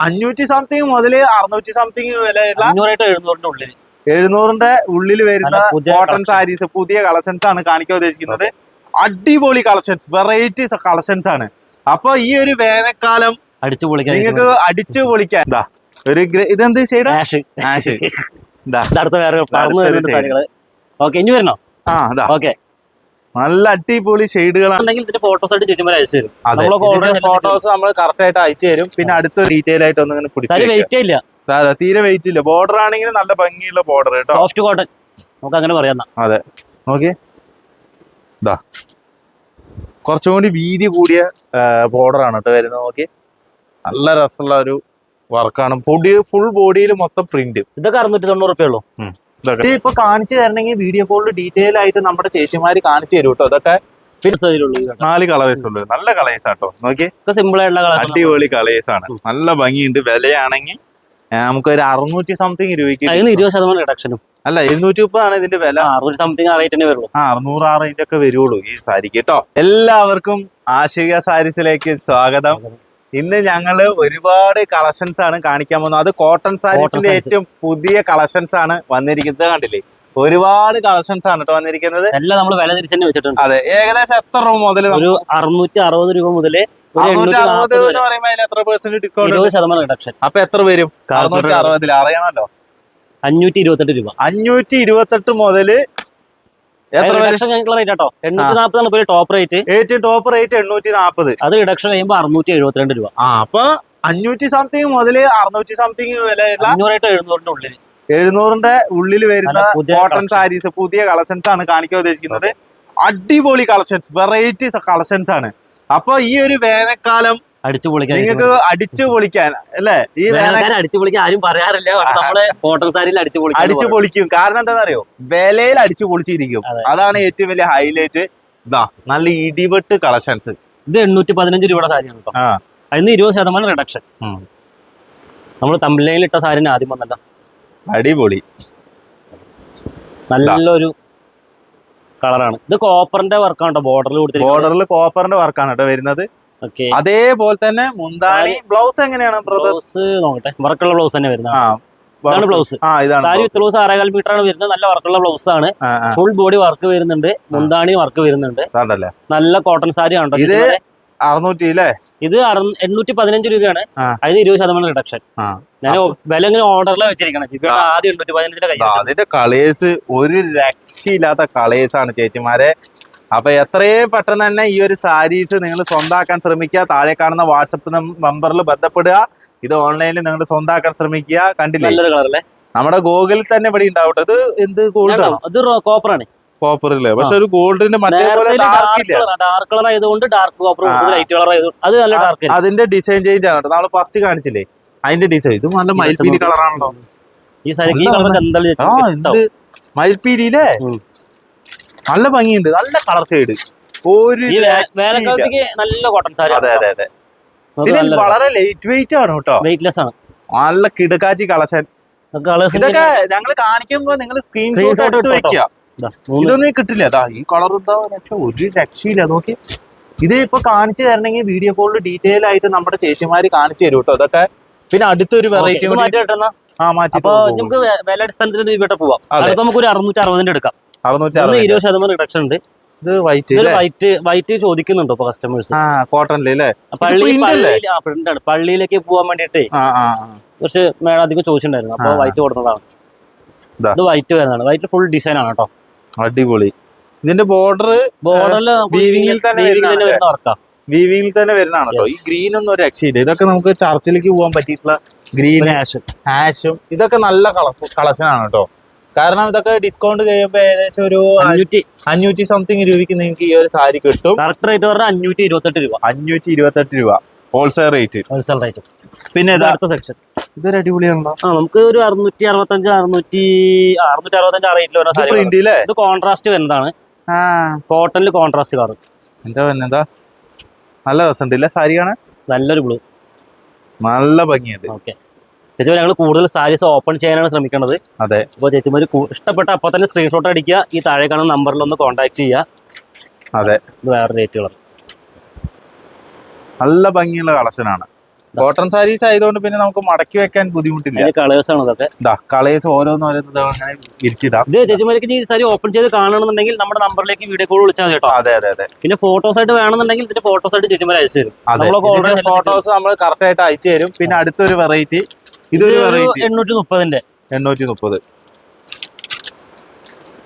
അഞ്ഞൂറ്റി സംതിങ് മുതൽ അറുന്നൂറ്റി സംതിങ് വിലയുള്ള എഴുന്നൂറിന്റെ ഉള്ളിൽ വരുന്ന കോട്ടൺ. സാരീസ് പുതിയ കളക്ഷൻസ് ആണ് കാണിക്കാൻ ഉദ്ദേശിക്കുന്നത്. അടിപൊളി കളക്ഷൻസ് വെറൈറ്റീസ് കളക്ഷൻസ് ആണ്. അപ്പൊ ഈ ഒരു വേനൽക്കാലം അടിച്ചു പൊളിക്കാൻ നിങ്ങൾക്ക് അടിച്ചു പൊളിക്കാൻ എന്താ ഒരു ഇതെന്ത് ഷെയ്ഡ് ആഷ് അടുത്ത വേറെ ഓക്കെ ഇനി വരണോ? ആ ഓക്കെ. നല്ല അടിപൊളി ഷെയ്ഡുകളാണ്. ഇതിന്റെ ഫോട്ടോസ് ആയിട്ട് ചേച്ചിമാർ അയച്ചു തരും. ഫോട്ടോസ് നമ്മൾ കറക്റ്റ് ആയിട്ട് അയച്ചു തരും. പിന്നെ അടുത്ത ഡീറ്റെയിൽ ആയിട്ട് ഒന്ന് ഇങ്ങനെ പിടിച്ചു ഇല്ല. തീരെ വെയിറ്റ് ഇല്ല. ബോർഡർ ആണെങ്കിൽ നല്ല ഭംഗിയുള്ള ബോർഡർ കേട്ടോ. സോഫ്റ്റ് കോട്ടൺ നമുക്ക് അങ്ങനെ പറയാം. അതെ. നോക്കിയേ. ഇതാ കുറച്ചും കൂടി വീതി കൂടിയ ബോർഡർ ആണ് കേട്ടോ വരുന്നത്. നോക്കി നല്ല രസമുള്ള ഒരു വർക്കാണ് പൊടി ഫുൾ ബോഡിയിൽ മൊത്തം പ്രിന്റ് ഇതൊക്കെ അറുന്നൂറ്റി തൊണ്ണൂറ് ഉള്ളൂ. ഇത് ഇപ്പൊ കാണിച്ചു തരണമെങ്കിൽ വീഡിയോ കോളിൽ ഡീറ്റെയിൽ ആയിട്ട് നമ്മുടെ ചേച്ചിമാര് കാണിച്ചു തരും കേട്ടോ. അതൊക്കെ നാല് കളേഴ്സ് ഉള്ളു നല്ല കളേഴ്സ് ആട്ടോ. നോക്കി സിമ്പിൾ ആയിട്ടുള്ള കളർ അടിപൊളി കളേഴ്സ് ആണ്. നല്ല ഭംഗിയുണ്ട്. വിലയാണെങ്കിൽ നമുക്ക് ഒരു അറുന്നൂറ്റി സംതിങ് രൂപയ്ക്ക് ഇരുപത് ശതമാനം റിഡക്ഷനും അല്ല എഴുന്നൂറ്റി മുപ്പതാണ് ഇതിന്റെ വില. സംതിങ് ആ റേറ്റ് തന്നെ വരുള്ളൂ. ആ അറുന്നൂറ് ആ റേഞ്ച് ഒക്കെ വരുള്ളൂ ഈ സാരിക്ക് കേട്ടോ. എല്ലാവർക്കും ആശിക സാരീസിലേക്ക് സ്വാഗതം. ഇന്ന് ഞങ്ങൾ ഒരുപാട് കളക്ഷൻസ് ആണ് കാണിക്കാൻ പോകുന്നത്. അത് കോട്ടൺ സാരീസിന്റെ ഏറ്റവും പുതിയ കളക്ഷൻസ് ആണ് വന്നിരിക്കുന്നത് കണ്ടില്ലേ? ഒരുപാട് കളക്ഷൻസ് ആണ് കേട്ടോ വന്നിരിക്കുന്നത്. എല്ലാം നമ്മൾ വില തിരിച്ചു തന്നെ വെച്ചിട്ടുണ്ട്. അതെ ഏകദേശം എത്ര രൂപ മുതൽ ഒരു അറുന്നൂറ്റി അറുപത് രൂപ മുതൽ അപ്പൊ എത്ര വരും? അറുന്നൂറ്റി അറുപതിൽ അറിയണല്ലോ. അഞ്ഞൂറ്റി ഇരുപത്തെട്ട് രൂപ. അഞ്ഞൂറ്റി ഇരുപത്തെട്ട് മുതൽ ടോപ്പ് റേറ്റ് ഏറ്റവും ടോപ്പ് റേറ്റ് എണ്ണൂറ്റി നാൽപ്പത് അത് റിഡക്ഷൻ കഴിയുമ്പോൾ അറുന്നൂറ്റി എഴുപത്തിരണ്ട് രൂപ. ആ അപ്പൊ അഞ്ഞൂറ്റി സംതിങ് മുതൽ അറുന്നൂറ്റി സംതിങ് വിലയുള്ള എഴുന്നൂറിന്റെ ഉള്ളിൽ എഴുന്നൂറിന്റെ ഉള്ളിൽ വരുന്ന കോട്ടൺ. സാരീസ് പുതിയ കളക്ഷൻസ് ആണ് കാണിക്കാൻ ഉദ്ദേശിക്കുന്നത്. അടിപൊളി കളക്ഷൻസ് വെറൈറ്റീസ് കളക്ഷൻസ് ആണ്. അപ്പൊ ഈ ഒരു വേനൽക്കാലം അടിച്ചു പൊളിക്കാൻ നിങ്ങൾക്ക് അടിച്ചു പൊളിക്കാൻ അല്ലേ? ഈ വേനൽ വേനൽക്കാലം അടിച്ചു പൊളിക്കാൻ ആരും പറയാറില്ല. നമ്മളെ കോട്ടൺ സാരിയിൽ അടിച്ചു പൊളിക്കും അടിച്ചു പൊളിക്കും. കാരണം എന്താണെന്നറിയോ? വിലയിൽ അടിച്ചു പൊളിച്ചിരിക്കും. അതാണ് ഏറ്റവും വലിയ ഹൈലൈറ്റ് ഇതാ നല്ല ഇടിവെട്ട് കളക്ഷൻസ് ഇത് എണ്ണൂറ്റി പതിനഞ്ച് രൂപയുടെ സാരിയാണ് കേട്ടോ. അതിന് ഇരുപത് ശതമാനം റിഡക്ഷൻ. നമ്മൾ തമിഴ്ലയിൽ ഇട്ട സാരിന് ആദ്യം വന്നല്ലോ. അടിപൊളി. നല്ലൊരു കളറാണ് ഇത് കോപ്പറിന്റെ വർക്കാണ് കേട്ടോ. ബോർഡറിൽ കൊടുത്തിരിക്കുന്നത്. ബോർഡറിൽ കോപ്പറിന്റെ വർക്കാണ് കേട്ടോ വരുന്നത്. അതേപോലെ തന്നെ മുന്താണി ബ്ലൗസ് എങ്ങനെയാണ് ബ്ലൗസ് നോക്കട്ടെ. വർക്കുള്ള ബ്ലൗസ് തന്നെ വരുന്നത് blouse. Sari blouse. With blouse ആറേകാൽ metre ആണ് വരുന്നത്. നല്ല വർക്കുള്ള ബ്ലൗസ് ആണ് ഫുൾ ബോഡി വർക്ക് വരുന്നുണ്ട്. മുന്താണി വർക്ക് വരുന്നുണ്ട്. നല്ല കോട്ടൺ സാരി ആണ് ഇത് അറുന്നൂറ്റി അല്ലേ? ഇത് എണ്ണൂറ്റി പതിനഞ്ച് രൂപയാണ്. അതിന് ഇരുപത് ശതമാനം റിഡക്ഷൻ ഞാൻ വില ഇങ്ങനെ ഓർഡറിലാണ് വെച്ചിരിക്കണം. ആദ്യം എണ്ണൂറ്റി പതിനഞ്ചിന്റെ കൈ ദാ അതിന്റെ കളേഴ്സ് ഒരു രക്ഷയില്ലാത്ത കളേഴ്സ് ആണ് ചേച്ചിമാരെ. അപ്പൊ എത്രയും പെട്ടെന്ന് തന്നെ ഈ ഒരു സാരീസ് നിങ്ങൾ സ്വന്താക്കാൻ ശ്രമിക്കുക. താഴെ കാണുന്ന വാട്സപ്പ് നമ്പറിൽ ബന്ധപ്പെടുക. ഇത് ഓൺലൈനിൽ നിങ്ങൾ സ്വന്താക്കാൻ ശ്രമിക്കുക. കണ്ടില്ലേ? നമ്മുടെ ഗൂഗിളിൽ തന്നെ ഇവിടെ ഉണ്ടാവട്ടെ. ഇത് എന്ത് ഗോൾഡ് ആണ്? കോപ്പറല്ലേ പക്ഷെ ഒരു ഗോൾഡിന്റെ മറ്റേ പോലെ ഡാർക്ക് ഇല്ല. ഡാർക്ക് കളർ ആയതുകൊണ്ട് ഡാർക്ക് കോപ്പർ. ലൈറ്റ് കളർ ആയതുകൊണ്ട് അത് നല്ല ഡാർക്ക് അതിന്റെ ഡിസൈൻ ചേഞ്ച് ആണ് നമ്മൾ ഫസ്റ്റ് കാണിച്ചില്ലേ? അതിന്റെ ഡിസൈൻ ഇത് നല്ല ഈ മയിൽപ്പീലി കളറാണല്ലോ ഈ സാരി ആ എന്ത്. നല്ല ഭംഗിയുണ്ട്. നല്ല കളർ ഷെയ്ഡ്. ഒരു നല്ല കോട്ടൺ സാരി അതെ അതെ അതെ. ഇതിൽ വളരെ ലൈറ്റ് വെയിറ്റ് ആണ് കേട്ടോ. വെയിറ്റ്ലെസ് ആണ്. നല്ല കിടക്കാച്ചി കളശൻ ഇതൊക്കെ ഞങ്ങൾ കാണിക്കുമ്പോ നിങ്ങൾ സ്ക്രീൻഷോട്ട് എടുത്ത് വെക്ക വെക്കുക ഇതൊന്നും കിട്ടില്ല. അതാ ഈ കളർ എന്താ രക്ഷ ഒരു രക്ഷയില്ല. നോക്കി ഇത് ഇപ്പൊ കാണിച്ചു തരണമെങ്കിൽ വീഡിയോ കോളിൽ ഡീറ്റെയിൽ ആയിട്ട് നമ്മുടെ ചേച്ചിമാര് കാണിച്ചു തരും കേട്ടോ അതൊക്കെ പിന്നെ അടുത്തൊരു വെറൈറ്റി മാറ്റി ആ മാറ്റി നമുക്ക് വില അടിസ്ഥാനത്തിൽ പോവാം. നമുക്ക് ഒരു അറുന്നൂറ്റി അറുപതിന്റെ എടുക്കാം. അറുന്നൂറ്റി ഇരുപത് ശതമാനം റിഡക്ഷൻ ഉണ്ട്. ഇത് വൈറ്റ് വൈറ്റ് വൈറ്റ് ചോദിക്കുന്നുണ്ടോ ഇപ്പൊ കസ്റ്റമേഴ്സ് പള്ളി പള്ളിയിലേക്ക് പോകാൻ വേണ്ടിട്ട്. കുറച്ച് മേഡം അധികം ചോദിച്ചിട്ടുണ്ടായിരുന്നു. അപ്പൊ വൈറ്റ് കൊടുക്കുന്നതാണ്. ദാ. ഇത് വൈറ്റ് വരുന്നതാണ്. വൈറ്റ് ഫുൾ ഡിസൈൻ ആണ് കേട്ടോ. അടിപൊളി. ഇതിന്റെ ബോർഡർ ബോർഡറിൽ weaving ൽ തന്നെ വരുന്ന വർക്കാ. തന്നെ ഈ ഗ്രീൻ ഒന്നും ഒരു രക്ഷയില്ല. ഇതൊക്കെ നമുക്ക് ചർച്ചിലേക്ക് പോകാൻ പറ്റിയിട്ടുള്ള ഗ്രീൻ ഹാഷും ആഷും ഇതൊക്കെ നല്ല കളക്ഷൻ ആണ് കേട്ടോ. കാരണം ഇതൊക്കെ ഡിസ്കൗണ്ട് കഴിയുമ്പോ ഏകദേശം ഒരു അഞ്ഞൂറ്റി അഞ്ഞൂറ്റി സംതിങ് രൂപയ്ക്ക് നിങ്ങൾക്ക് ഈ ഒരു സാരി കിട്ടും. കറക്റ്റ് റേറ്റ് പറഞ്ഞാൽ അഞ്ഞൂറ്റി ഇരുപത്തെട്ട് രൂപ. അഞ്ഞൂറ്റി ഇരുപത്തെട്ട് രൂപ. ഹോൾസെയിൽ റേറ്റ് ഹോൾസെയിൽ റേറ്റ് പിന്നെ ഇത് അടുത്ത സെക്ഷൻ ഇതൊരു അടിപൊളിയാണല്ലോ. ആ നമുക്ക് ഒരു അറുന്നൂറ്റി അറുപത്തഞ്ച് അറുന്നൂറ്റി അറുന്നൂറ്റി അറുപത്തഞ്ച് ആ റേറ്റിൽ വരുന്ന സാരി പ്രിന്റ് അല്ലേ ഇത് കോൺട്രാസ്റ്റ് വരുന്നതാണ്. ആ. കോട്ടണിൽ കോൺട്രാസ്റ്റ് കളർ എന്താ എന്താ? നല്ല രസമുണ്ട് ഇല്ലേ സാരി കാണാൻ? നല്ലൊരു ബ്ലൂ നല്ല ഭംഗിയുണ്ട്. ഓക്കെ ചേച്ചി ഞങ്ങൾ കൂടുതൽ സാരീസ് ഓപ്പൺ ചെയ്യാനാണ് ശ്രമിക്കുന്നത് അതെ. അപ്പോൾ ചേച്ചിമാർ ഇഷ്ടപ്പെട്ട അപ്പോൾ തന്നെ സ്ക്രീൻഷോട്ട് അടിക്കുക ഈ താഴെ കാണുന്ന നമ്പറിൽ ഒന്ന് കോൺടാക്ട് ചെയ്യുക. അതെ. വേറെ റേറ്റുകൾ നല്ല ഭംഗിയുള്ള കളക്ഷനാണ് കോട്ടൺ സാരീസ് ആയതുകൊണ്ട് പിന്നെ നമുക്ക് മടക്കി വെക്കാൻ ബുദ്ധിമുട്ടില്ല. കളേഴ്സ് ആണ് ഇതൊക്കെ കളേഴ്സ് അങ്ങനെ ഇത് ചേച്ചിമാർക്ക് ഈ സാരി ഓപ്പൺ ചെയ്ത് കാണണമെന്നുണ്ടെങ്കിൽ നമ്മുടെ നമ്പറിലേക്ക് വീഡിയോ കോൾ വിളിച്ചാൽ മതി കേട്ടോ. അതെ അതെ അതെ. പിന്നെ ഫോട്ടോസ് ആയിട്ട് വേണമെന്നുണ്ടെങ്കിൽ ഇതിന്റെ ഫോട്ടോസ് ആയിട്ട് ചേച്ചിമാർ അയച്ചു തരും. ഫോട്ടോസ് നമ്മൾ കറക്റ്റ് ആയിട്ട് അയച്ചു തരും. പിന്നെ അടുത്തൊരു വെറൈറ്റി ഇതൊരു വെറൈറ്റി എണ്ണൂറ്റി മുപ്പതിന്റെ എണ്ണൂറ്റി മുപ്പത്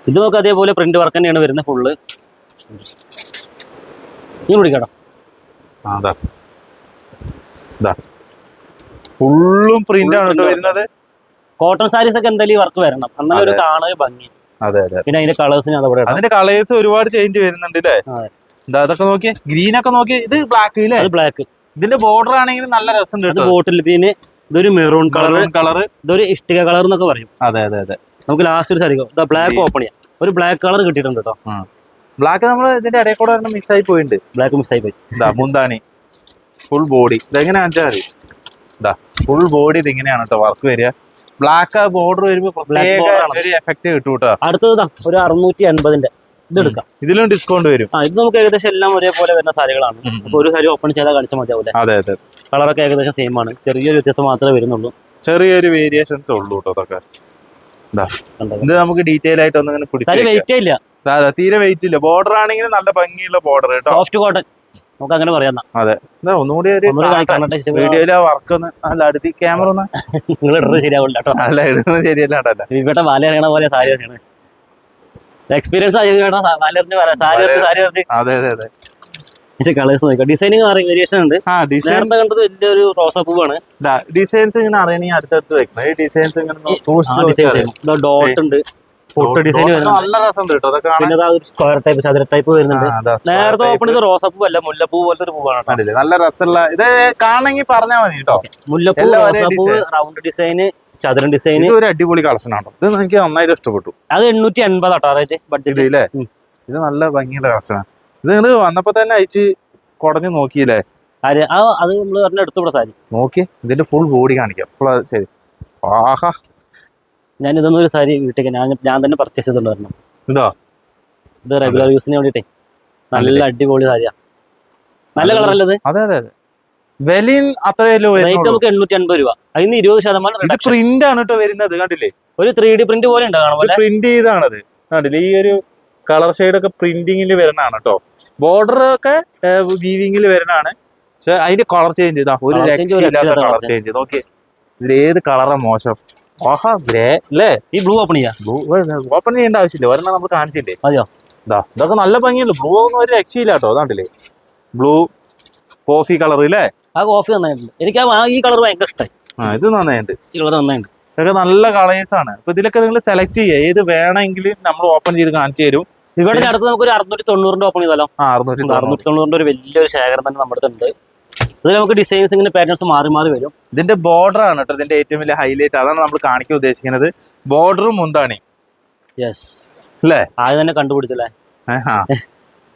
ഇത് നമുക്ക് അതേപോലെ പ്രിന്റ് വർക്ക് തന്നെയാണ് വരുന്നത് ഫുള്ള് നീ വിളിക്കട്ടോ അതാ ഇതാ ഫുള്ളും പ്രിന്റ് ആണ് വരുന്നത്. കോട്ടൺ സാരീസ് ഒക്കെ എന്തായാലും വർക്ക് വരണം. എന്നാലും ഒരു കാണാൻ ഭംഗി. അതെ അതെ. പിന്നെ അതിന്റെ അതവിടെ ഇടാം. അതിന്റെ കളേഴ്സ് ഒരുപാട് ചേഞ്ച് വരുന്നുണ്ട് അല്ലേ അതൊക്കെ നോക്കിയേ. ഗ്രീൻ ഒക്കെ നോക്കിയേ. ഇത് ബ്ലാക്ക് ബ്ലാക്ക് ഇതിന്റെ ബോർഡർ ആണെങ്കിലും നല്ല രസമുണ്ട് ബോട്ടിൽ പിന്നെ ഇതൊരു മെറൂൺ കളർ കളർ ഇതൊരു ഇഷ്ടിക കളർ എന്നൊക്കെ പറയും. അതെ അതെ അതെ. നമുക്ക് ലാസ്റ്റ് ഒരു സാരി ഇതാ ബ്ലാക്ക് ഓപ്പൺ ചെയ്യാം. ഒരു ബ്ലാക്ക് കളർ കിട്ടിയിട്ടുണ്ട് കേട്ടോ ബ്ലാക്ക് നമ്മൾ ഇതിന്റെ ഇടയിൽ കൂടെ മിസ് ആയി പോയിട്ടുണ്ട് ബ്ലാക്ക് മിസ് ആയി പോയി. ഇതാ മുന്താണി. ഫുൾ ബോഡി ഇതെങ്ങനെ വെച്ചാൽ മതി. ഇതാ ഫുൾ ബോഡി ഇത് ഇങ്ങനെയാണ് കേട്ടോ വർക്ക് വരിക. ബ്ലാക്ക് ബോർഡർ വരുമ്പോ പ്രത്യേക. ഒരു എഫക്ട് കിട്ടും കേട്ടോ അടുത്തത് ഒരു അറുന്നൂറ്റി എൺപതിന്റെ. ഇത് എടുക്കാം ഇതിലും ഡിസ്കൗണ്ട് വരും. ആ ഇത് നമുക്ക് ഏകദേശം എല്ലാം ഒരേപോലെ വരുന്ന സാരികളാണ്. ഒരു സാരി ഓപ്പൺ ചെയ്താൽ കാണിച്ചാൽ മതിയാവില്ല? അതെ അതെ. കളറൊക്കെ ഏകദേശം സെയിം ആണ്. ചെറിയൊരു വ്യത്യാസം മാത്രമേ വരുന്നുള്ളൂ. ചെറിയൊരു വേരിയേഷൻസ് ഉള്ളൂ കേട്ടോ അതൊക്കെ. ഇതാ നമുക്ക് ഡീറ്റെയിൽ ആയിട്ട് ഒന്നിങ്ങനെ സാരി പിടിച്ച് ഇല്ല. തീരെ വെയിറ്റ് ഇല്ല. ബോർഡർ ആണെങ്കിലും നല്ല ഭംഗിയുള്ള ബോർഡർ കേട്ടോ സോഫ്റ്റ് കോട്ടൺ നമുക്ക് അങ്ങനെ പറയാം അതെ. ഒന്നുകൂടി ഒരു വർക്ക് ഒന്ന് അല്ല അടുത്ത് ക്യാമറ ഒന്ന്. ഇടുന്നത് ശരിയാവില്ല കേട്ടോ അല്ല ഇടുന്നത് ശരിയല്ല കേട്ടോ. ഇവിടെ വാല അറിയണ പോലെ സാരി അറിയണേ എക്സ്പീരിയൻസ് കളേഴ്സ് നോക്കാം. ഡിസൈനിങ് വേരിയേഷൻ ഉണ്ട്. നേരത്തെ കണ്ടത് വലിയൊരു റോസാപ്പൂവാണ് ഡിസൈൻസ് ഇങ്ങനെ അറിയണമെങ്കിൽ അടുത്തടുത്ത് വെക്കണം. ഈ ഡിസൈൻസ് ഇങ്ങനെ ഡോട്ട് ഉണ്ട്. ഡിസൈൻ. പിന്നെ ഒരു സ്ക്വയർ ടൈപ്പ് ചതുര ടൈപ്പ് വരുന്നുണ്ട്. നേരത്തെ. ഓപ്പൺ റോസാപ്പൂ അല്ല മുല്ലപ്പൂ പോലത്തെ ഒരു പൂവാണ് നല്ല രസമുള്ള ഇത് കാണണമെങ്കിൽ പറഞ്ഞാൽ മതി കേട്ടോ. മുല്ലപ്പൂ റൗണ്ട് ഡിസൈന് ചതുരൻ ഡിസൈൻ ഒരു അടിപൊളി കളക്ഷൻ ആണോ ഇത് എനിക്ക് നന്നായിട്ട് ഇഷ്ടപ്പെട്ടു. അത് എണ്ണൂറ്റി എൺപത് ആട്ടോ റേറ്റ് ബഡ്ജറ്റ് ഇല്ലേ. ഇത് നല്ല ഭംഗിയുള്ള കളക്ഷനാണ് ഇത് നിങ്ങൾ വന്നപ്പോ തന്നെ അയച്ച് കുടഞ്ഞു നോക്കിയില്ലേ? അത് നമ്മൾ പറഞ്ഞ എടുത്തുകൂടെ സാരി. നോക്കി. ഇതിന്റെ ഫുൾ ബോഡി കാണിക്കാം. ഫുൾ ശരി. ആഹാ. ഞാൻ ഇതൊന്നും ഒരു സാരി വീട്ടിൽ ഞാൻ ഞാൻ തന്നെ പർച്ചേസ് ചെയ്തിട്ടുണ്ടായിരുന്നു ഇതാ. ഇത് റെഗുലർ യൂസിന് വേണ്ടിട്ടേ നല്ല അടിപൊളി സാരിയാ. നല്ല കളറല്ലേ അല്ലേ അതെ അതെ അതെ. വിലയും അത്രയല്ലോ റേറ്റ്. നമുക്ക് എണ്ണൂറ്റി അൻപത് രൂപ. അതിന് ഇരുപത് ശതമാനം ഇത് പ്രിന്റ് ആണ് കേട്ടോ വരുന്നത് കണ്ടില്ലേ? ഒരു ത്രീ ഡി പ്രിന്റ് പോലെ ഉണ്ട് പ്രിന്റ് ചെയ്താണത്. കണ്ടില്ലേ? ഈ ഒരു കളർ ഷെയ്ഡ് ഒക്കെ പ്രിന്റിങ്ങിൽ വരുന്നതാണ് കേട്ടോ. ബോർഡർ ഒക്കെ വീവിങ്ങിൽ വരുന്നതാണ്. പക്ഷെ അതിന്റെ കളർ ചേഞ്ച് ചെയ്താ. ഒരു രക്ഷയില്ലാത്ത കളർ ചേഞ്ച് ചേഞ്ച് ഓക്കെ ഇതിൽ ഏത് കളറാ മോശം? ഓഹാ ഗ്രേ അല്ലേ? ഈ ബ്ലൂ ഓപ്പൺ ചെയ്യാം. ബ്ലൂ ഓപ്പൺ ചെയ്യേണ്ട ആവശ്യമില്ല. ഒരെണ്ണം നമ്മൾ കാണിച്ചില്ലേ? മതിയോ? ഇതാ ഇതൊക്കെ നല്ല ഭംഗിയുണ്ട്. ബ്ലൂ ഒന്നും ഒരു രക്ഷയില്ല കേട്ടോ അതാണ്ടില്ലേ ബ്ലൂ കോഫി കളർ ഇല്ലേ ആ കോഫി നന്നായിട്ടുണ്ട്. എനിക്ക് ആ ഈ കളർ ഭയങ്കര ഇഷ്ടമായി ആ ഇത് നന്നായിട്ടുണ്ട് ഈ കളർ നന്നായിട്ടുണ്ട് ഇതൊക്കെ നല്ല കളേഴ്സ് ആണ്. അപ്പൊ ഇതിലൊക്കെ നിങ്ങൾ സെലക്ട് ചെയ്യുക. ഏത് വേണമെങ്കിൽ നമ്മൾ ഓപ്പൺ ചെയ്ത് കാണിച്ചു തരും. ഇവിടെ അടുത്ത് നമുക്ക് ഒരു അറുന്നൂറ്റി തൊണ്ണൂറിന്റെ ഓപ്പൺ ചെയ്താലോ? അറുന്നൂറ്റി തൊണ്ണൂറ് അറുന്നൂറ്റി തൊണ്ണൂറിന്റെ ഒരു വലിയൊരു ശേഖരം തന്നെ നമ്മുടെ അടുത്തുണ്ട്. ഇതിൽ നമുക്ക് ഡിസൈൻസ് ഇങ്ങനെ പാറ്റേൺസ് മാറി മാറി വരും. ഇതിന്റെ ബോർഡർ ആണ് കേട്ടോ ഇതിന്റെ ഏറ്റവും വലിയ ഹൈലൈറ്റ് അതാണ് നമ്മൾ കാണിക്കാൻ ഉദ്ദേശിക്കുന്നത്. ബോർഡറും മുന്താണി. യെസ് അല്ലേ? ആദ്യം തന്നെ കണ്ടുപിടിച്ചല്ലേ? ആ.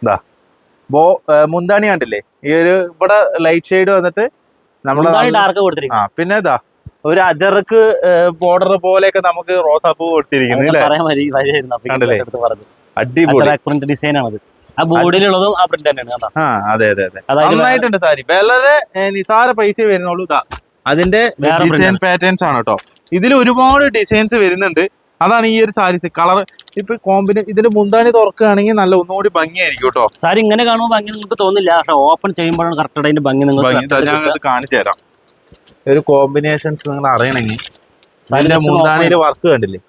ഇതാ ബോ മുന്താണി കണ്ടില്ലേ? ഈ ഒരു ഇവിടെ ലൈറ്റ് ഷെയ്ഡ് വന്നിട്ട് നമ്മളെ ഡാർക്ക് ആ പിന്നെ ഇതാ ഒരു അജർക്ക് ബോർഡർ പോലെയൊക്കെ നമുക്ക് റോസാപ്പൂ കൊടുത്തിരിക്കുന്നു അടിപൊളി. പ്രിന്റ് ഡിസൈൻ ആണത് ആ ബോർഡിലുള്ളതും ആ പ്രിന്റ് തന്നെയാണ് ആ അതെ അതെ അതെ. നന്നായിട്ടുണ്ട് സാരി. വളരെ നിസാര പൈസ വരുന്നുള്ളൂ. ഇതാ അതിന്റെ ഡിസൈൻ പാറ്റേൺസ് ആണ്. കേട്ടോ. ഇതിൽ ഒരുപാട് ഡിസൈൻസ് വരുന്നുണ്ട്. അതാണ് ഈ ഒരു സാരി കളർ ഇപ്പൊ കോമ്പിന് ഇതിന്റെ മുന്താണി തുറക്കുകയാണെങ്കിൽ നല്ല ഒന്നുകൂടി ഭംഗിയായിരിക്കും കേട്ടോ. സാരി ഇങ്ങനെ കാണുമ്പോൾ ഭംഗി നിങ്ങൾക്ക് തോന്നില്ല. പക്ഷെ ഓപ്പൺ ചെയ്യുമ്പോഴാണ് കറക്റ്റ് അതിന്റെ ഭംഗി നിങ്ങൾ നിങ്ങൾക്ക് ഞാൻ കാണിച്ചു തരാം. ഒരു കോമ്പിനേഷൻസ് നിങ്ങൾ അറിയണമെങ്കിൽ അതിന്റെ ഇതിന്റെ മുന്താണിയുടെ വർക്ക് കണ്ടില്ലേ?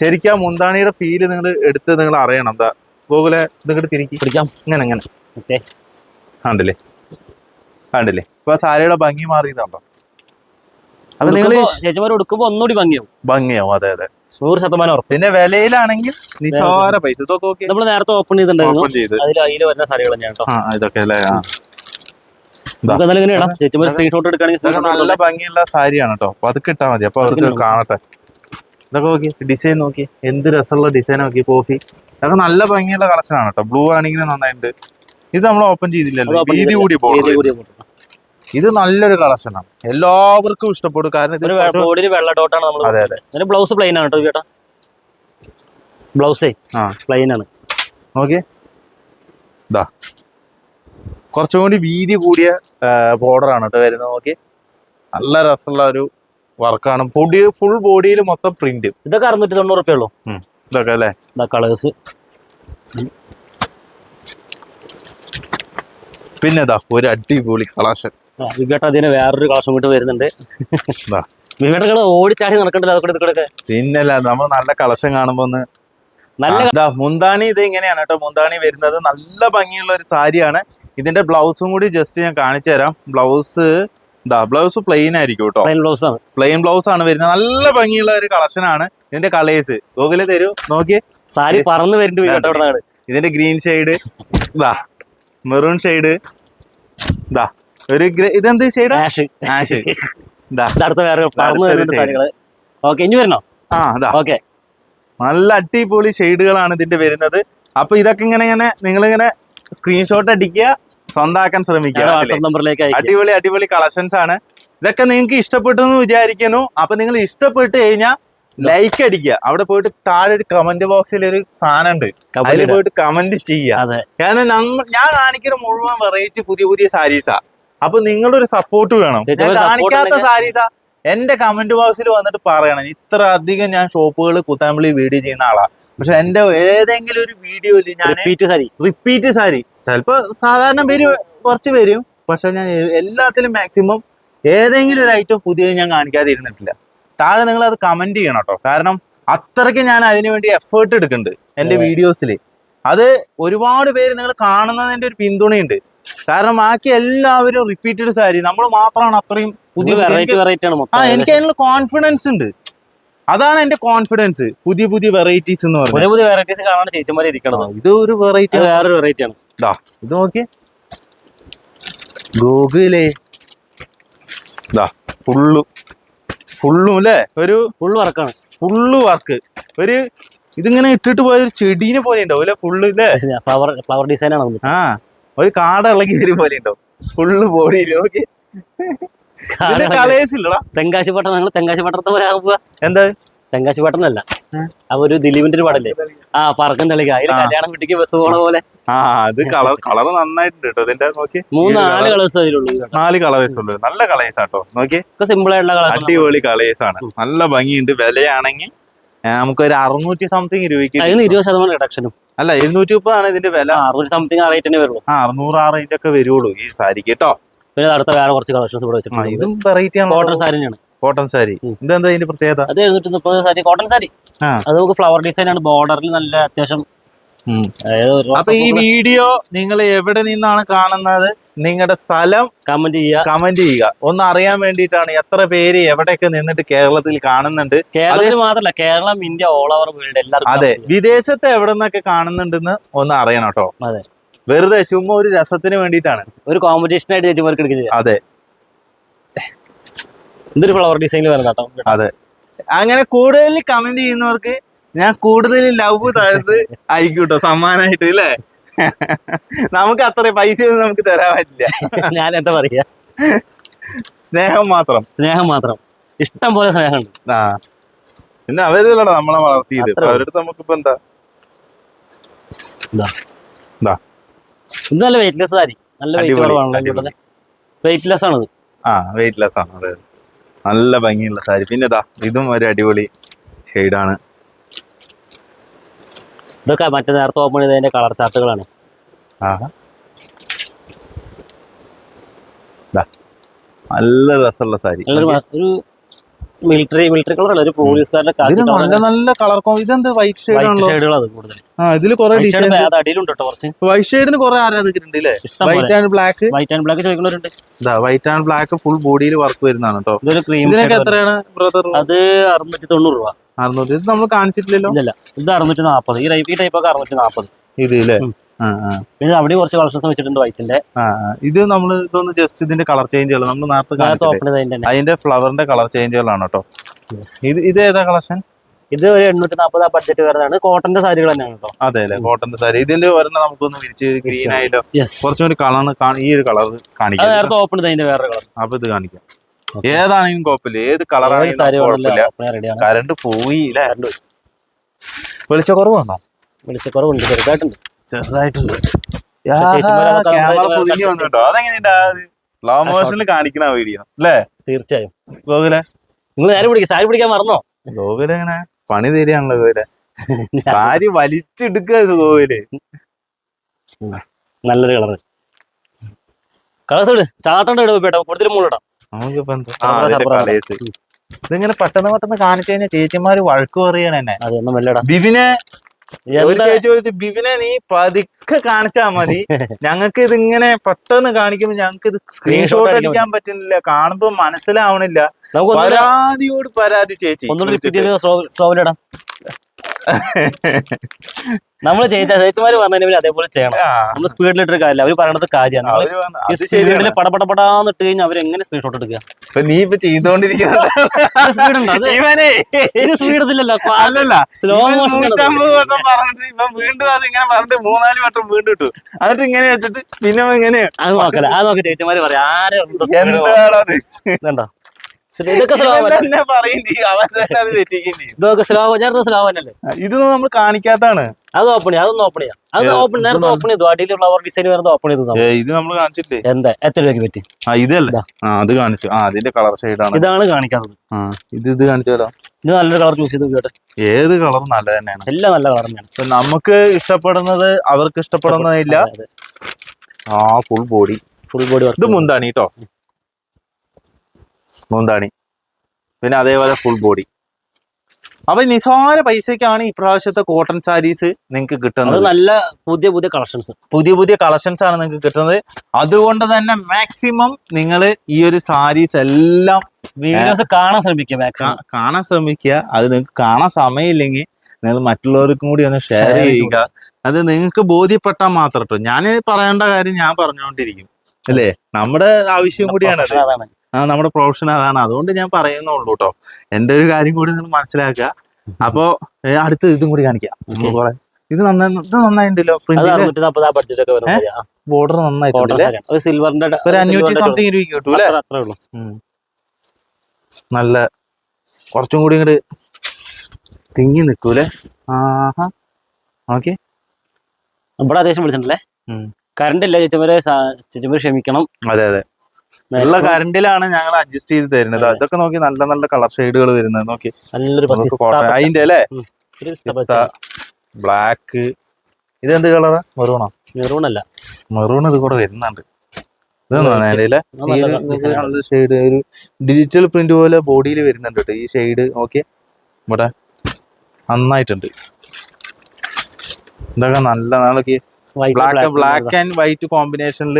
ശരിക്കും ആ മുന്താണിയുടെ ഫീൽ നിങ്ങൾ എടുത്ത് നിങ്ങൾ അറിയണം. എന്താ ഗൂഗിളെ ഇതിങ്ങോട്ട് തിരിക്കി. പിടിക്കാം. ഇങ്ങനെ ഇങ്ങനെ. ഓക്കെ കണ്ടില്ലേ? കണ്ടില്ലേ? ഇപ്പൊ സാരിയുടെ ഭംഗി മാറിയതാണോ അപ്പൊ നിങ്ങൾ ചേച്ചിമാർ കൊടുക്കുമ്പോൾ ഒന്നുകൂടി ഭംഗിയാവും. ഭംഗിയാവും അതെ അതെ. നൂറ് ശതമാനം ഉറപ്പ്. പിന്നെ വിലയിലാണെങ്കിൽ നിസ്സാര പൈസ. നമ്മൾ നേരത്തെ ഓപ്പൺ ചെയ്തിട്ടുണ്ടായിരുന്നു. അതിൽ അതിൽ വരുന്ന സാരികൾ തന്നെയാണ് കേട്ടോ. ആ ഇതൊക്കെ അല്ലേ? സ്ക്രീൻഷോട്ട് എടുക്കുകയാണെങ്കിൽ നല്ല ഭംഗിയുള്ള സാരിയാണ് കേട്ടോ. അപ്പൊ അത് കിട്ടാൻ മതി. അപ്പൊ അവർക്ക് കാണട്ടെ. ഇതൊക്കെ നോക്കി. ഡിസൈൻ നോക്കി. എന്ത് രസമുള്ള ഡിസൈൻ നോക്കി. കോഫി. ഇതൊക്കെ നല്ല ഭംഗിയുള്ള കളക്ഷൻ ആണ് കേട്ടോ. ബ്ലൂ ആണെങ്കിലും നന്നായിട്ടുണ്ട്. ഇത് നമ്മൾ ഓപ്പൺ ചെയ്തില്ലല്ലോ. വീതി. കൂടി പോകും. ഇത് നല്ലൊരു കളക്ഷൻ ആണ്. എല്ലാവർക്കും ഇഷ്ടപ്പെടും. കാരണം ഇത് ബോഡിയിൽ വെള്ള ഡോട്ടാണ് നമ്മൾ അതെ അതെ. ബ്ലൗസ് പ്ലെയിൻ ആണ് കേട്ടോ ചേട്ടാ. ബ്ലൗസേ ആ. പ്ലെയിൻ ആണ്. നോക്കി ഇതാ കുറച്ചും കൂടി വീതി കൂടിയ ബോർഡറാണ് കേട്ടോ വരുന്നത്. നോക്കി നല്ല രസമുള്ള ഒരു വർക്കാണ് പൊടി ഫുൾ ബോഡിയിൽ മൊത്തം പ്രിന്റ് ഇതൊക്കെ അറുന്നൂറ്റി തൊണ്ണൂറ് റുപ്യ ഉള്ളൂ. ഇതൊക്കെ അല്ലേ? കളേഴ്സ് പിന്നെ ഇതാ ഒരു അടിപൊളി കളക്ഷൻ. വിവേട്ട് അതിന് വേറൊരു കളക്ഷൻ കൂട്ട് വരുന്നുണ്ട്. വിവേട്ടങ്ങൾ ഓടിച്ചാടി നടക്കണ്ടല്ലോ അതൊക്കെ ഇതൊക്കെ പിന്നല്ല നമ്മൾ നല്ല കളക്ഷൻ കാണുമ്പോ ഒന്ന് നല്ല മുന്താണി ഇത് ഇങ്ങനെയാണ് കേട്ടോ. മുന്താണി വരുന്നത്. നല്ല ഭംഗിയുള്ള ഒരു സാരിയാണ്. ഇതിന്റെ ബ്ലൗസും കൂടി ജസ്റ്റ് ഞാൻ കാണിച്ചു തരാം. ബ്ലൗസ് ഇതാ ബ്ലൗസ് പ്ലെയിൻ ആയിരിക്കും കേട്ടോ. പ്ലെയിൻ ബ്ലൗസ് ആണ്. പ്ലെയിൻ ബ്ലൗസ് ആണ് വരുന്നത്. നല്ല ഭംഗിയുള്ള ഒരു കളക്ഷൻ ആണ് ഇതിന്റെ കളേഴ്സ് ഗോകുല തരൂ നോക്കിയേ. സാരി പറന്ന് വരുന്നുണ്ട് ഇതിന്റെ ഗ്രീൻ ഷെയ്ഡ് ഇതാ മെറൂൺ ഷെയ്ഡ് ഇതാ ഒരു ഇതെന്ത് ഷെയ്ഡ് ആഷ് ആഷ് ഇതാ അടുത്ത വേറെ പറന്ന് അടുത്തൊരു വരുന്നുണ്ട് shade. സാരികൾ ഓക്കെ ഇനി വരണോ? ആ ഇതാ ഓക്കെ നല്ല അടിപൊളി ഷെയ്ഡുകളാണ് ഇതിന്റെ വരുന്നത്. അപ്പൊ ഇതൊക്കെ ഇങ്ങനെ ഇങ്ങനെ നിങ്ങളിങ്ങനെ സ്ക്രീൻഷോട്ട് അടിക്കുക സ്വന്തമാക്കാൻ ശ്രമിക്കുക. അടിപൊളി അടിപൊളി കളക്ഷൻസ് ആണ്. ഇതൊക്കെ നിങ്ങൾക്ക് ഇഷ്ടപ്പെട്ടു എന്ന് വിചാരിക്കുന്നു. അപ്പൊ നിങ്ങൾ ഇഷ്ടപ്പെട്ട് കഴിഞ്ഞാൽ ലൈക്ക് അടിക്കുക. അവിടെ പോയിട്ട് താഴെ ഒരു കമന്റ് ബോക്സിൽ ഒരു സാധനം ഉണ്ട് അതിൽ പോയിട്ട് കമന്റ് ചെയ്യുക. കാരണം ഞാൻ കാണിക്കുന്ന മുഴുവൻ വെറൈറ്റി പുതിയ പുതിയ സാരീസാ അപ്പൊ നിങ്ങളുടെ ഒരു സപ്പോർട്ട് വേണം ഞാൻ കാണിക്കാത്ത സാരീസാ എന്റെ കമന്റ് ബോക്സിൽ വന്നിട്ട് പറയണം. ഇത്ര അധികം ഞാൻ ഷോപ്പുകൾ കുത്താമ്പളി വീഡിയോ ചെയ്യുന്ന ആളാ. പക്ഷെ എന്റെ ഏതെങ്കിലും ഒരു വീഡിയോയിൽ ഞാൻ റിപ്പീറ്റ് സാരി. റിപ്പീറ്റ് സാരി. ചിലപ്പോ സാധാരണ പേര് കുറച്ച് വരും. പക്ഷെ ഞാൻ എല്ലാത്തിലും മാക്സിമം ഏതെങ്കിലും ഒരു ഐറ്റം പുതിയത് ഞാൻ കാണിക്കാതെ ഇരുന്നിട്ടില്ല. താഴെ നിങ്ങൾ അത് കമന്റ് ചെയ്യണം കേട്ടോ. കാരണം അത്രയ്ക്ക് ഞാൻ അതിനു വേണ്ടി എഫേർട്ട് എടുക്കുന്നുണ്ട് എന്റെ വീഡിയോസിൽ അത് ഒരുപാട് പേര് നിങ്ങൾ കാണുന്നതിന്റെ ഒരു പിന്തുണയുണ്ട്. കാരണം ബാക്കി എല്ലാവരും റിപ്പീറ്റഡ് സാരി. നമ്മൾ മാത്രമാണ് അത്രയും പുതിയ വെറൈറ്റി വെറൈറ്റി ആണ് ആ എനിക്ക് അതിനുള്ള കോൺഫിഡൻസ് ഉണ്ട്. അതാണ് എന്റെ കോൺഫിഡൻസ് പുതിയ പുതിയ വെറൈറ്റീസ് എന്ന് പറയുന്നത് പുതിയ പുതിയ വെറൈറ്റീസ് കാണാൻ ചേച്ചിമാരെ ഇരിക്കണം ഇത് ഒരു വെറൈറ്റി വേറെ വേറൊരു വെറൈറ്റി ആണ്. ഇത് നോക്കിയേ. ഗൂഗിളേ ദാ ഫുള്ളു. ഫുള്ളും അല്ലേ? ഒരു ഫുള്ള് വർക്കാണ്. ഫുള്ള് വർക്ക് ഒരു ഇതിങ്ങനെ ഇട്ടിട്ട് പോയ ഒരു ചെടീനെ പോലെ ഉണ്ടാവും അല്ലെ? ഫുള്ള് അല്ലേ ഫ്ലവർ ഫ്ലവർ ഡിസൈൻ ആണ് ആ. ഒരു കാട ഇളകി വരും പോലെ ഉണ്ടാവും ഫുള്ള് ബോഡിയിൽ നോക്കി കളേഴ്സ് ഇല്ലടാ. തെങ്കാശി പട്ടണം ഞങ്ങൾ തെങ്കാശി പട്ടണത്തെ പോലെ ആകുമ്പോ എന്താ? തെങ്കാശി പട്ടണമല്ല. ഉം. ആ ഒരു ദിലീപിന്റെ ഒരു പടല്ലേ? ആ പറക്കം തെളിക അതിൽ. കല്യാണം വീട്ടിക്ക് ബസ് പോണ പോലെ. ആ അത് കളർ കളർ നന്നായിട്ടുണ്ട് കേട്ടോ ഇതിന്റെ നോക്കി. മൂന്ന് നാല് കളേഴ്സ് അതിലുള്ളൂ നാല് കളേഴ്സ് ഉള്ളൂ. നല്ല കളേഴ്സ് ആട്ടോ നോക്കി. ഒക്കെ സിമ്പിൾ ആയിട്ടുള്ള കളേഴ്സ് അടിപൊളി കളേഴ്സ് ആണ്. നല്ല ഭംഗിയുണ്ട്. വിലയാണെങ്കിൽ നമുക്കൊരു അറുന്നൂറ്റി സംതിങ് രൂപയ്ക്ക് അതിന് ഇരുപത് ശതമാനം റിഡക്ഷനും അല്ല ഇരുന്നൂറ്റി മുപ്പതാണ് ഇതിന്റെ വില. അറുന്നൂറ്റി സംതിങ് ആ റേറ്റ് തന്നെ വരുള്ളൂ. ആ അറുന്നൂറ് ആ റേഞ്ച് ഒക്കെ വരുള്ളൂ ഈ സാരിക്ക് കേട്ടോ. പിന്നെ അടുത്ത വേറെ കുറച്ച് കളക്ഷൻസ് ഇവിടെ വെച്ചിട്ടുണ്ട്. ഇതും വെറൈറ്റി ആണ് കോട്ടൺ സാരി കോട്ടൺ സാരി. ഇതെന്താ ഇതിന്റെ പ്രത്യേകത? അത് എഴുന്നൂറ്റി മുപ്പത് സാരി കോട്ടൺ സാരി. അത് നമുക്ക് ഫ്ലവർ ഡിസൈൻ ആണ്. ബോർഡറിൽ നല്ല അത്യാവശ്യം അപ്പൊ ഈ വീഡിയോ നിങ്ങൾ എവിടെ നിന്നാണ് കാണുന്നത്? നിങ്ങളുടെ സ്ഥലം കമന്റ് ചെയ്യുക. കമന്റ് ചെയ്യുക. ഒന്ന് അറിയാൻ വേണ്ടിയിട്ടാണ് എത്ര പേര് എവിടെയൊക്കെ നിന്നിട്ട് കേരളത്തിൽ കാണുന്നുണ്ട്. കേരളത്തിൽ മാത്രമല്ല Kerala India all over world എല്ലാവർക്കും അതെ. വിദേശത്തെ എവിടെ നിന്നൊക്കെ കാണുന്നുണ്ടെന്ന് ഒന്ന് അറിയണം കേട്ടോ. അതെ. വെറുതെ ചുമ്മാ ഒരു രസത്തിന് വേണ്ടിയിട്ടാണ്. ഒരു കോമ്പറ്റീഷൻ ആയിട്ട് ചേച്ചിമാർക്ക് എടുക്കുന്നത് അതെ. ഇതൊരു ഫ്ലവർ ഡിസൈനിൽ വരുന്ന കേട്ടോ. അതെ. അങ്ങനെ കൂടുതൽ കമന്റ് ചെയ്യുന്നവർക്ക് ഞാൻ കൂടുതൽ ലവ് താഴ്ത്ത് അയക്കൂട്ടോ സമ്മാനമായിട്ട് അല്ലേ? നമുക്ക് അത്ര പൈസ ഒന്നും നമുക്ക് തരാൻ പറ്റില്ല. ഞാൻ എന്താ പറയാ? സ്നേഹം മാത്രം. സ്നേഹം മാത്രം. ഇഷ്ടം പോലെ സ്നേഹമുണ്ട്. ആ. പിന്നെ അവരല്ലടാ നമ്മളെ വളർത്തിയത്. അവരുടെ നമുക്കിപ്പോ എന്താ? ഇതാ. ഇതാ. നല്ല വെയിറ്റ്ലെസ് സാരി നല്ല വെയിറ്റ്. വെയിറ്റ്ലെസ് ആണ് ആ വെയിറ്റ്ലെസ് ആണ്. അതെ. നല്ല ഭംഗിയുള്ള സാരി. പിന്നെ ഇതാ ഇതും ഒരു അടിപൊളി ഷെയ്ഡാണ് ഇതൊക്കെ മറ്റേ നേരത്തെ ഓപ്പൺ ചെയ്തതിന്റെ കളർ ചാർട്ടുകളാണ്. നല്ല രസമുള്ള സാരി. ഒരു മിലിറ്ററി മിലിറ്ററി കളർ അല്ല ഒരു പോലീസുകാരുടെ നല്ല നല്ല കളർ ഇതെന്ത് വൈറ്റ് ഷെയ്ഡ് വൈറ്റ് ആണല്ലോ? അത് കൂടുതൽ ആ കുറെ അടിയിലുണ്ട് കേട്ടോ കുറച്ച്. വൈറ്റ് ഷെയ്ഡിന് കുറെ ആരാധകരുണ്ട് അല്ലേ ഇഷ്ടം പോലെ. White and black white and black ചോദിക്കുന്നവരുണ്ട്. ഇതാ വൈറ്റ് ആൻഡ് ബ്ലാക്ക് ഫുൾ ബോഡിയിൽ വർക്ക് വരുന്നതാണ് കേട്ടോ ഇതിനൊക്കെ എത്രയാണ് ബ്രദർ അത് അറുന്നൂറ്റി തൊണ്ണൂറ് രൂപ. അറുന്നൂറ്റി ഇത് നമ്മൾ കാണിച്ചിട്ടില്ലല്ലോ? ഇല്ല ഇത് അറുന്നൂറ്റി നാപ്പത് ഈ ടൈപ്പ് ഈ ടൈപ്പ് ഒക്കെ അറുന്നൂറ്റി നാപ്പത് ഇത് അല്ലേ പിന്നെ അവിടെ കുറച്ച് കളക്ഷൻസ് വെച്ചിട്ടുണ്ട് വൈറ്റിന്റെ. ഇത് നമ്മൾ ഇതൊന്ന് ജസ്റ്റ് ഇതിന്റെ കളർ ചേഞ്ചുകൾ നമ്മൾ നേരത്തെ അതിന്റെ ഫ്ലവറിന്റെ കളർ ചേഞ്ചുകളാണ് കേട്ടോ. ഇത് ഇത് ഏതാ കളക്ഷൻ? ഇത് ഒരു എണ്ണൂറ്റി നാൽപ്പത് ആ ബഡ്ജറ്റ് വരുന്നതാണ്. കോട്ടന്റെ സാരികൾ തന്നെയാണ് കേട്ടോ. അതെ അല്ലെ കോട്ടന്റെ സാരി. ഇതിന്റെ വരുന്ന നമുക്കൊന്ന് വിരിച്ച് ഗ്രീൻ ആയിട്ടോ കുറച്ചും കളർ ഈ ഒരു കളർ കാണിക്കാം. നേരത്തെ ഓപ്പൺ ഇതിന്റെ വേറെ കളർ അപ്പൊ ഇത് കാണിക്കാം. ഏതാണെങ്കിലും കുഴപ്പമില്ല. ഏത് കളറാണെങ്കിലും കുഴപ്പമില്ല. കറണ്ട് പോയി അല്ലേ കറണ്ട് വെളിച്ച കുറവ് വന്നോ? വിളിച്ചക്കുറവുണ്ട്. ചെറുതായിട്ടുണ്ട്. ചെറുതായിട്ടുണ്ട്. ക്യാമറ പുതിഞ്ഞു അതെങ്ങനെയുണ്ടാ? മോഷനിൽ കാണിക്കണ വീഡിയോ അല്ലേ തീർച്ചയായും. ഗോകുലെ? നിങ്ങൾ നേരെ പിടിക്കും. സാരി പിടിക്കാൻ മറന്നോ? ഗോകുല എങ്ങനെ? പണി തരികയാണല്ലോ ഗോകുല. സാരി വലിച്ചെടുക്കുക ഗോകുൽ. നല്ലൊരു കളർ കളേഴ്സ് ഇട്. ചാട്ടണ്ട ഇടും പേട്ടോ കൂടുതൽ മുകളിടാം നമുക്കിപ്പോ എന്താ? ഇതിങ്ങനെ പെട്ടെന്ന് പെട്ടെന്ന് കാണിച്ചു കഴിഞ്ഞാൽ ചേച്ചിമാര് വഴക്ക് പറയണ എന്നെ. അതൊന്നും വെല്ലടാ ബിബിനെ ഒരു എന്താ? ചേച്ചി ചോദിച്ചു ബിബിനെ നീ പതുക്കെ കാണിച്ചാ മതി. ഞങ്ങൾക്ക് ഇതിങ്ങനെ പെട്ടെന്ന് കാണിക്കുമ്പോ ഞങ്ങൾക്ക് ഇത് സ്ക്രീൻഷോട്ട് അടിക്കാൻ അടിക്കാൻ പറ്റുന്നില്ല. കാണുമ്പോ മനസ്സിലാവണില്ല. പരാതിയോട് പരാതി ചേച്ചി നമ്മൾ ചെയ്ത ചേച്ചിമാര് പറഞ്ഞതിന് അതേപോലെ ചെയ്യണം. നമ്മൾ സ്പീഡിലിട്ടൊരു കാര്യമില്ല. അവർ പറയണത് കാര്യമാണ്. സ്പീഡിൽ പടപടപടാന്ന് ഇട്ട് കഴിഞ്ഞാൽ അവർ എങ്ങനെ സ്ക്രീൻഷോട്ട് എടുക്കുക? നീ ഇപ്പൊ ചെയ്തോണ്ടിരിക്കുന്ന സ്പീഡ് ഉണ്ട്? ഇവനെ. ഇത് സ്പീഡ് അല്ലല്ല. സ്ലോ മോഷൻ വീണ്ടും അത് ഇങ്ങനെ പറഞ്ഞിട്ട് മൂന്നാൽ വട്ടം വീണ്ടും ഇട്ടു. എന്നിട്ട് ഇങ്ങനെ വെച്ചിട്ട് പിന്നെ ഇങ്ങനെ അത് നോക്കല അത് നോക്കി ചേച്ചിമാര് പറയാം. ആരെ ഇതൊക്കെ സ്ലോ ഇതൊക്കെ സ്ലോ ഞാൻ സ്ലോ തന്നെയല്ലേ ഇതൊന്നും നമ്മൾ കാണിക്കാത്താണ് അത് ഓപ്പൺ ചെയ്യാം അതൊന്ന് ഓപ്പൺ ചെയ്യാം. അത് ഓപ്പൺ നേരത്തെ ഇതൊന്ന് ഓപ്പൺ ചെയ്തു. അടിയിൽ ഫ്ലവർ ഡിസൈൻ വരുന്നത് ഓപ്പൺ ചെയ്തു. ഇത് നമ്മൾ കാണിച്ചില്ലേ എന്താ? എത്ര രൂപയ്ക്ക് പറ്റി? ആ ഇതല്ല? ആ അത് കാണിച്ചു. ആ അതിന്റെ കളർ ഷെയ്ഡാണ് ഇതാണ് കാണിക്കാത്തത്. ആ ഇത് ഇത് കാണിച്ചാലോ ഇത് നല്ലൊരു കളർ ചൂസ് ചെയ്ത് കേട്ടെ. ഏത് കളർ നല്ല തന്നെയാണ്. എല്ലാം നല്ല കളർ തന്നെയാണ്. നമുക്ക് ഇഷ്ടപ്പെടുന്നത് അവർക്ക് ഇഷ്ടപ്പെടുന്നതില്ല ആ ഫുൾ ബോഡി ഫുൾ ബോഡി ഇത് മുന്താണ് കേട്ടോ മുന്താണി. പിന്നെ അതേപോലെ ഫുൾ ബോഡി അപ്പൊ നിസ്സാര പൈസക്കാണ് ഇപ്രാവശ്യത്തെ കോട്ടൺ സാരീസ് നിങ്ങൾക്ക് കിട്ടുന്നത്. നല്ല പുതിയ പുതിയ കളക്ഷൻസ് പുതിയ പുതിയ കളക്ഷൻസ് ആണ് നിങ്ങൾക്ക് കിട്ടുന്നത്. അതുകൊണ്ട് തന്നെ മാക്സിമം നിങ്ങൾ ഈ ഒരു സാരീസ് എല്ലാം വീഡിയോസ് കാണാൻ ശ്രമിക്കുക കാണാൻ ശ്രമിക്കുക. അത് നിങ്ങൾക്ക് കാണാൻ സമയമില്ലെങ്കിൽ നിങ്ങൾ മറ്റുള്ളവർക്കും കൂടി ഒന്ന് ഷെയർ ചെയ്യുക. അത് നിങ്ങൾക്ക് ബോധ്യപ്പെട്ടാൽ മാത്രം ഞാൻ പറയേണ്ട കാര്യം ഞാൻ പറഞ്ഞുകൊണ്ടിരിക്കും. അല്ലേ? നമ്മുടെ ആവശ്യം കൂടിയാണ് നമ്മുടെ പ്രൊഫഷൻ അതാണ്. അതുകൊണ്ട് ഞാൻ പറയുന്നുള്ളൂ കേട്ടോ എന്റെ ഒരു കാര്യം കൂടി നിങ്ങൾ മനസ്സിലാക്കുക. അപ്പോ അടുത്ത ഇതും കൂടി കാണിക്കാം. കുറെ ഇത് നന്നായി ഇത് നന്നായിട്ടുണ്ടല്ലോ. ബോർഡർ നന്നായിട്ടുണ്ട് ഒരു സിൽവറിന്റെ ഒരു അഞ്ഞൂറ്റി സംതിങ് രൂപ കിട്ടും അല്ലേ. നല്ല കുറച്ചും കൂടി ഇങ്ങോട്ട് തിങ്ങി നിൽക്കൂലേ? ആഹാ. ഓക്കെ. ഇവിടെ അത്യാവശ്യം വിളിച്ചിട്ടുണ്ടല്ലേ. കറണ്ട് ഇല്ല ചേച്ചിമാരെ ചേച്ചിമാര് ക്ഷമിക്കണം. അതെ അതെ. ഉള്ള കറണ്ടിലാണ് ഞങ്ങൾ അഡ്ജസ്റ്റ് ചെയ്ത് തരുന്നത്. അതൊക്കെ നോക്കി നല്ല നല്ല കളർ ഷെയ്ഡുകൾ വരുന്നത് നോക്കി. നല്ലൊരു കോട്ടൺ. അതിന്റെ അല്ലേ? ബ്ലാക്ക് ഇത് എന്ത് ബ്ലാക്ക് ഇതെന്ത് കളറാ മെറൂണോ മെറൂൺ അല്ല. മെറൂൺ ഇത് കൂടെ വരുന്നുണ്ട്. ഇത് നല്ല. നല്ല ഷെയ്ഡ് ഒരു ഡിജിറ്റൽ പ്രിന്റ് പോലെ ബോഡിയിൽ വരുന്നുണ്ട് കേട്ടോ. ഈ ഷെയ്ഡ് ഓക്കെ ഇവിടെ നന്നായിട്ടുണ്ട്. ഇതൊക്കെ നല്ല നാളൊക്കെ ബ്ലാക്ക് ബ്ലാക്ക് ആൻഡ് വൈറ്റ് കോമ്പിനേഷനിൽ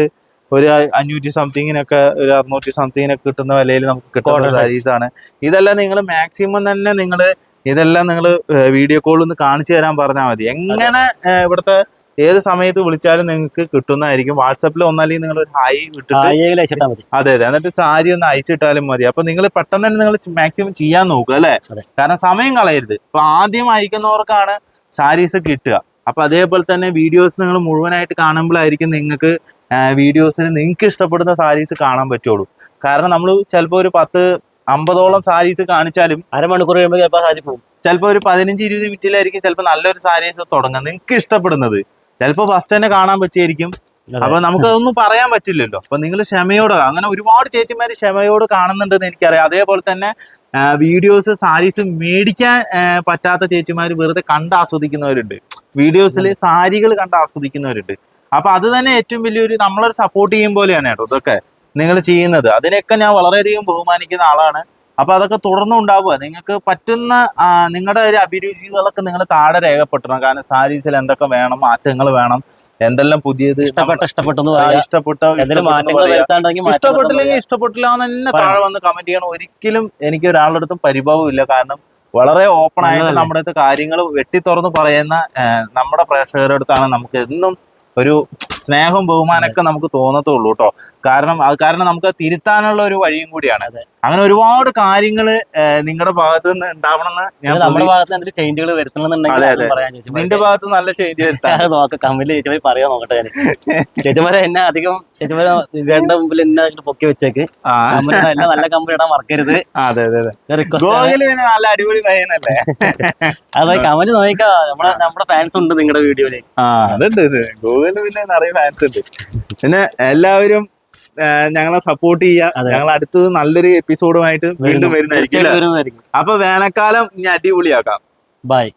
ഒരു അഞ്ഞൂറ്റി സംതിങ്ങിനൊക്കെ ഒരു അറുന്നൂറ്റി സംതിങ്ങിനൊക്കെ കിട്ടുന്ന വിലയിൽ നമുക്ക് കിട്ടുന്ന സാരീസ് ആണ്. ഇതെല്ലാം നിങ്ങൾ മാക്സിമം തന്നെ നിങ്ങൾ ഇതെല്ലാം നിങ്ങൾ വീഡിയോ കോളിൽ നിന്ന് കാണിച്ചു തരാൻ പറഞ്ഞാൽ മതി. എങ്ങനെ ഇവിടുത്തെ ഏത് സമയത്ത് വിളിച്ചാലും നിങ്ങൾക്ക് കിട്ടുന്നതായിരിക്കും. വാട്സപ്പിൽ ഒന്നല്ലെങ്കിൽ നിങ്ങൾ ഒരു ഹായ് വിട്ടിട്ട് അതെ അതെ. എന്നിട്ട് സാരി ഒന്ന് അയച്ചിട്ടാലും മതി. അപ്പൊ നിങ്ങൾ പെട്ടെന്ന് തന്നെ നിങ്ങൾ മാക്സിമം ചെയ്യാൻ നോക്കുക അല്ലെ? കാരണം സമയം കളയരുത്. ഇപ്പൊ ആദ്യം അയക്കുന്നവർക്കാണ് സാരീസ് കിട്ടുക. അപ്പൊ അതേപോലെ തന്നെ വീഡിയോസ് നിങ്ങൾ മുഴുവനായിട്ട് കാണുമ്പോഴായിരിക്കും നിങ്ങൾക്ക് വീഡിയോസിൽ നിങ്ങൾക്ക് ഇഷ്ടപ്പെടുന്ന സാരീസ് കാണാൻ പറ്റുള്ളൂ. കാരണം നമ്മൾ ചിലപ്പോൾ ഒരു പത്ത് അമ്പതോളം സാരീസ് കാണിച്ചാലും അരമണിക്കൂർ കഴിയുമ്പോൾ ചിലപ്പോൾ സാരി പോകും. ചിലപ്പോൾ ഒരു പതിനഞ്ച് ഇരുപത് മിനിറ്റിലായിരിക്കും ചിലപ്പോൾ നല്ലൊരു സാരീസ് തുടങ്ങുക നിങ്ങൾക്ക് ഇഷ്ടപ്പെടുന്നത്. ചിലപ്പോൾ ഫസ്റ്റ് തന്നെ കാണാൻ പറ്റിയായിരിക്കും. അപ്പൊ നമുക്ക് അതൊന്നും പറയാൻ പറ്റില്ലല്ലോ. അപ്പൊ നിങ്ങൾ ക്ഷമയോടെ അങ്ങനെ ഒരുപാട് ചേച്ചിമാര് ക്ഷമയോട് കാണുന്നുണ്ടെന്ന് എനിക്കറിയാം. അതേപോലെ തന്നെ വീഡിയോസ് സാരീസ് മേടിക്കാൻ പറ്റാത്ത ചേച്ചിമാര് വെറുതെ കണ്ട് ആസ്വദിക്കുന്നവരുണ്ട്. വീഡിയോസിൽ സാരികൾ കണ്ട് ആസ്വദിക്കുന്നവരുണ്ട്. അപ്പൊ അത് തന്നെ ഏറ്റവും വലിയൊരു നമ്മളൊരു സപ്പോർട്ട് ചെയ്യും പോലെയാണ് കേട്ടോ ഇതൊക്കെ നിങ്ങൾ ചെയ്യുന്നത്. അതിനൊക്കെ ഞാൻ വളരെയധികം ബഹുമാനിക്കുന്ന ആളാണ്. അപ്പൊ അതൊക്കെ തുടർന്നും ഉണ്ടാവുക. നിങ്ങൾക്ക് പറ്റുന്ന നിങ്ങളുടെ ഒരു അഭിരുചികളൊക്കെ നിങ്ങൾ താഴെ രേഖപ്പെടുത്തണം. കാരണം സാരീസിൽ എന്തൊക്കെ വേണം മാറ്റങ്ങൾ വേണം എന്തെല്ലാം പുതിയത് ഇഷ്ടപ്പെട്ട ഇഷ്ടപ്പെട്ടില്ലെങ്കിൽ ഇഷ്ടപ്പെട്ടില്ല എന്ന് തന്നെ താഴെ വന്ന് കമന്റ് ചെയ്യണം. ഒരിക്കലും എനിക്ക് ഒരാളുടെ അടുത്തും പരിഭവം ഇല്ല. കാരണം വളരെ ഓപ്പൺ ആയിട്ട് നമ്മുടെ അടുത്ത് കാര്യങ്ങൾ വെട്ടി തുറന്ന് പറയുന്ന നമ്മുടെ പ്രേക്ഷകരുടെ അടുത്താണ് നമുക്ക് എന്നും ഒരു സ്നേഹവും ബഹുമാനമൊക്കെ നമുക്ക് തോന്നത്തുള്ളൂ കേട്ടോ. കാരണം അത് കാരണം നമുക്ക് തിരുത്താനുള്ള ഒരു വഴിയും കൂടിയാണ്. അതെ. അങ്ങനെ ഒരുപാട് കാര്യങ്ങൾ നിങ്ങളുടെ ഭാഗത്ത് നിന്ന് ഉണ്ടാവണമെന്ന് ഞാൻ നമ്മുടെ ഭാഗത്ത് എന്തെങ്കിലും ചേഞ്ചുകൾ വരുത്തണമെന്നുണ്ടെങ്കിൽ നിന്റെ ഭാഗത്ത് നല്ല ചേഞ്ച് വരുത്താൻ. നോക്ക നോക്കാം കമ്മിൽ ചേച്ചിമാര് പറയാൻ നോക്കട്ടെ ചേച്ചിമാരെ എന്നെ അധികം ചേച്ചിമാരെ വിവേന്റെ മുമ്പിൽ എന്നെ പൊക്കി വെച്ചേക്ക്. നല്ല കമ്പനി ഇടാൻ മറക്കരുത്. അതെ അതെ നല്ല അടിപൊളി പയ്യനല്ലേ? അതെ കമന്റ് നോക്കിക്കാ. നമ്മുടെ നമ്മുടെ ഫാൻസ് ഉണ്ട് നിങ്ങളുടെ വീഡിയോയിൽ. ആ അതുണ്ട് ഗൂഗിളിൽ പിന്നെ നിറയെ ഫാൻസ് ഉണ്ട്. പിന്നെ എല്ലാവരും ഞങ്ങളെ സപ്പോർട്ട് ചെയ്യുക അതെ. ഞങ്ങൾ അടുത്തത് നല്ലൊരു എപ്പിസോഡുമായിട്ട് വീണ്ടും? വരുന്നതായിരിക്കും അപ്പൊ വേനൽക്കാലം ഇനി അടിപൊളിയാക്കാം. ബൈ